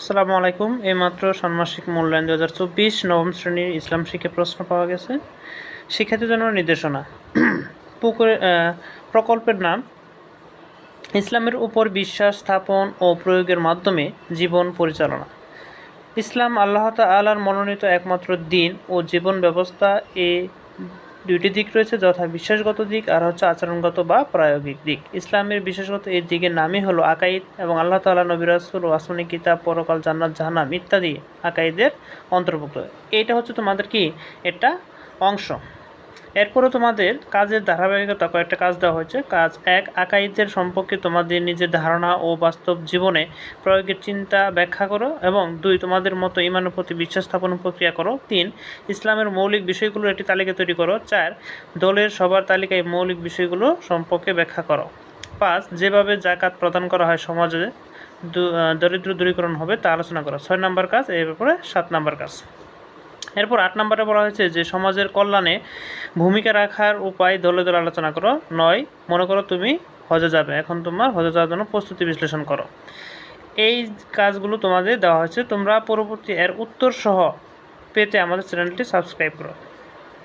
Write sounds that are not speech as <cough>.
আসসালামু আলাইকুম। এইমাত্র ষান্মাসিক মূল্যায়ন দু হাজার চব্বিশ নবম শ্রেণির ইসলাম শিখে প্রশ্ন পাওয়া গেছে। শিক্ষার্থীর জন্য নির্দেশনা। <clears throat> পুকুরে প্রকল্পের নাম, ইসলামের উপর বিশ্বাস স্থাপন ও প্রয়োগের মাধ্যমে জীবন পরিচালনা। ইসলাম আল্লাহ তাআলার মনোনীত একমাত্র দিন ও জীবন ব্যবস্থা এ দুইটি দিক রয়েছে, যথা বিশ্বাসগত দিক আর হচ্ছে আচরণগত বা প্রায়োগিক দিক। ইসলামের বিশ্বাসগত এই দিকের নামই হলো আকাইদ এবং আল্লাহ তালা নবী রাসূল ও আসমানি কিতাব, পরকাল, জান্নাত জাহানাম ইত্যাদি আকাইদের অন্তর্ভুক্ত। এটা হচ্ছে তোমাদের কি? এটা অংশ। এরপরে তোমাদের কাজের ধারাবাহিকতা কয়েকটা কাজ দেওয়া হয়েছে। কাজ এক, আকাইদের সম্পর্কে তোমাদের নিজের ধারণা ও বাস্তব জীবনে প্রয়োগের চিন্তা ব্যাখ্যা করো এবং দুই, তোমাদের মতো ইমানের প্রতি বিশ্বাস স্থাপন প্রক্রিয়া করো। তিন, ইসলামের মৌলিক বিষয়গুলোর একটি তালিকা তৈরি করো। চার, দলের সবার তালিকায় মৌলিক বিষয়গুলো সম্পর্কে ব্যাখ্যা করো। পাঁচ, যেভাবে জাকাত প্রদান করা হয় সমাজে দরিদ্র দূরীকরণ হবে তা আলোচনা করো। ছয় নম্বর কাজ এর ব্যাপারে সাত নম্বর কাজ। এরপর আট নম্বরে বলা হয়েছে যে, সমাজের কল্যাণে ভূমিকা রাখার উপায় দলে দলে আলোচনা করো। নয়, মনে করো তুমি হজে যাবে। এখন তোমার হজে যাওয়ার জন্য প্রস্তুতি বিশ্লেষণ করো। এই কাজগুলো তোমাদের দেওয়া হয়েছে। তোমরা পরবর্তী এর উত্তর সহ পেতে আমাদের চ্যানেলটি সাবস্ক্রাইব করো।